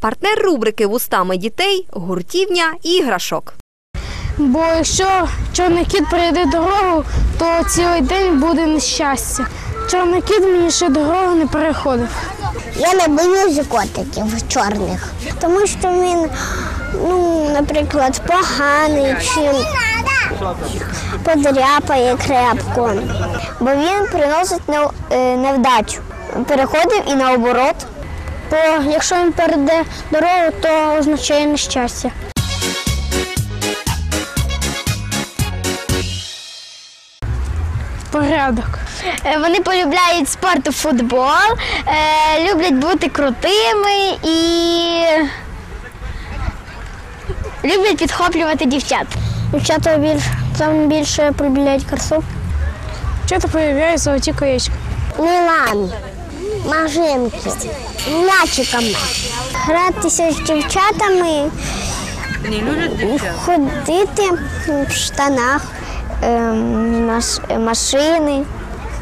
Партнер рубрики Вустами дітей гуртівня іграшок. Бо якщо чорний кіт перейде дорогу, то цілий день буде нещастя. Чорний кіт мені ще дорогу не переходив. Я не боюся котиків чорних, тому що він, ну, наприклад, поганий чи подряпає крепко, бо він приносить е, невдачу. Переходив і наоборот. Бо якщо він перейде дорогу, то означає нещастя. Порядок. Е, Вони полюбляють спорт і футбол, е, люблять бути крутими і люблять підхоплювати дівчат. Дівчата більш, там більше полюбляють красу. Чого проявляє золоті колечка? Мілан, мажинки, м'ячиками. Гратися з дівчатами, ходити в штанах, ем, машини,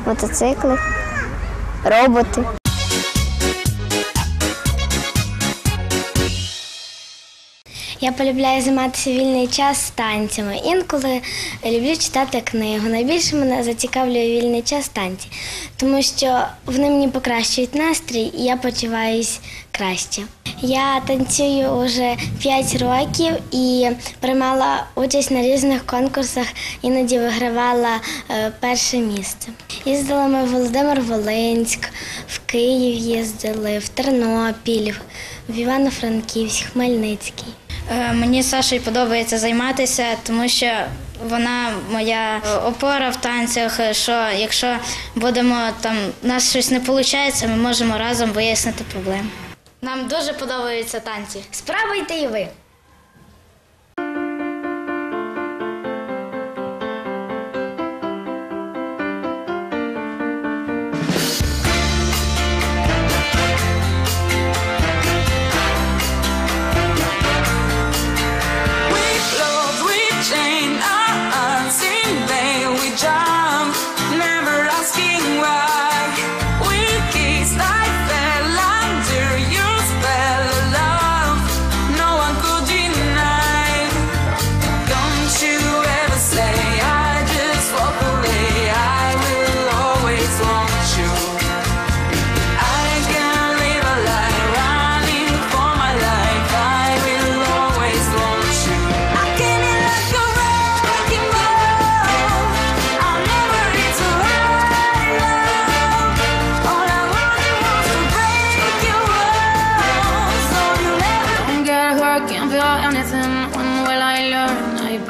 мотоцикли, роботи. Я полюбляю займатися вільний час танцями. Інколи люблю читати книгу. Найбільше мене зацікавлює вільний час танці, тому що вони мені покращують настрій і я почуваюсь краще. Я танцюю вже 5 років і приймала участь на різних конкурсах, іноді вигравала е, перше місце. Їздили ми в Володимир Волинськ, в Київ їздили, в Тернопіль, в Івано-Франківськ, Хмельницький. Е, Мені Сашою подобається займатися, тому що вона моя опора в танцях. Що якщо будемо там у нас щось не виходить, ми можемо разом вияснити проблему. Нам дуже подобаються танці. Спробуйте і ви.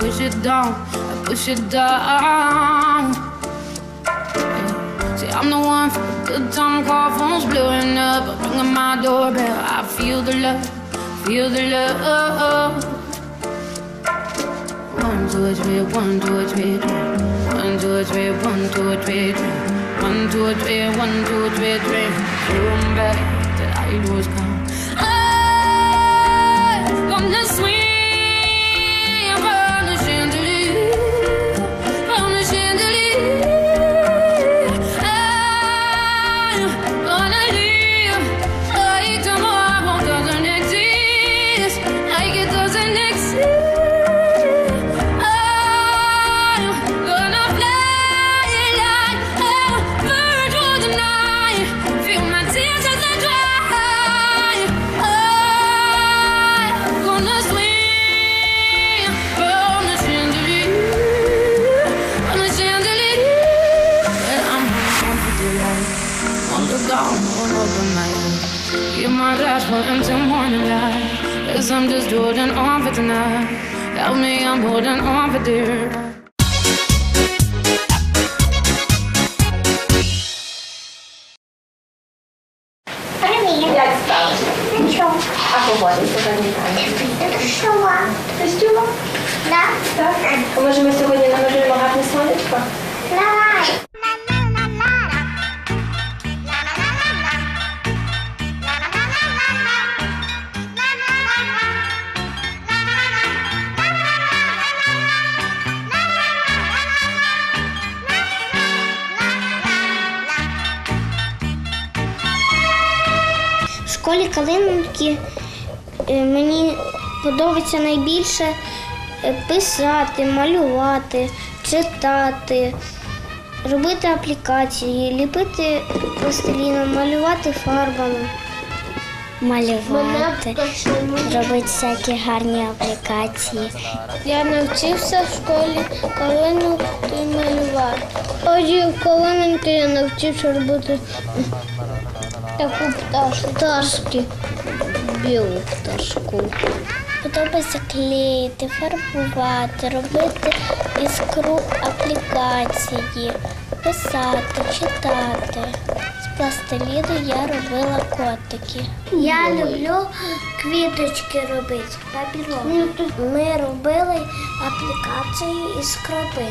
Push it down, I push it down. See, I'm the one for the good time call, phone's blowing up, I'm ringing my doorbell. I feel the love, feel the love. One, two, three, one, two, three, three. One, two, three, one, two, three, three. One, two, three, one, two, three, three. Turn back that I lose count. All over my head. Give my last one until morning light. Cause I'm just holding on for tonight. Help me, I'm holding on for dear. Як справи? Нічого. А погода сьогодні намалюємо школі Калинки Е, Мені подобається найбільше е, писати, малювати, читати, робити аплікації, ліпити пластиліном, малювати фарбами. Малювати, робити всякі гарні аплікації. Я навчився в школі калинки малювати. Тоді в калинки я навчився робити таку пташку. Пташки. Білу пташку. Подобається клеїти, фарбувати, робити із круг аплікації, писати, читати. З пластиліну я робила котики. Я люблю квіточки робити. Папіром. Ми робили аплікацію із кропи.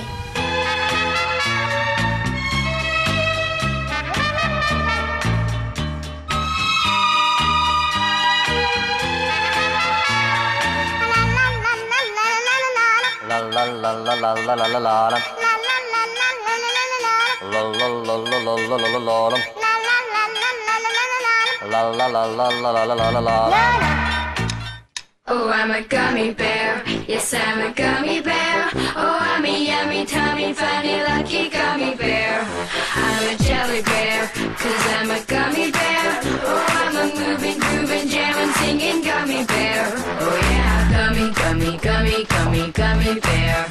La la la la la la la la la la. La la la la la la la la la la. La la la la la la la la. Oh, I'm a gummy bear. Yes, I'm a gummy bear. Oh, I'm a yummy, tummy, funny, lucky gummy bear. I'm a jelly bear, cause I'm a gummy bear. Oh, I'm a moving, grooving, jamming, singing gummy bear. Oh, yeah, gummy, gummy, gummy, gummy, gummy bear.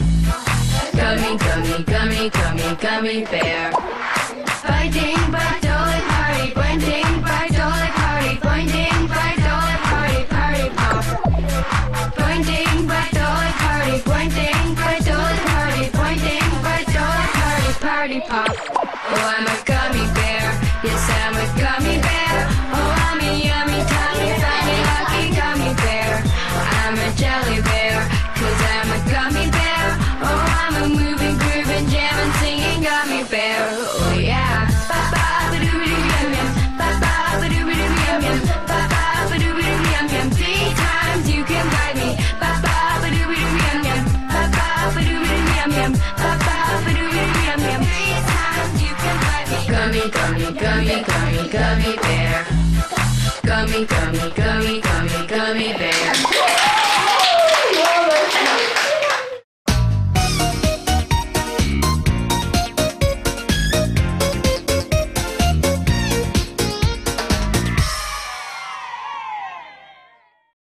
Gummy, gummy, gummy, gummy, gummy bear. Biting, bite, dolly, party, pointing, bite, dolly, party, pointing, bite, dolly, party, party, pop. Pointing, bite, dolly, party, pointing, bite, dolly, party, pointing, bite, dolly, party, party, pop. Oh, I'm a gummy bear. Yes, I'm a gummy bear. Oh, I'm a yummy, tummy, funny, lucky gummy bear. I'm a jelly Gummy, gummy, gummy, gummy, gummy bear. Gummy, gummy, gummy, gummy, gummy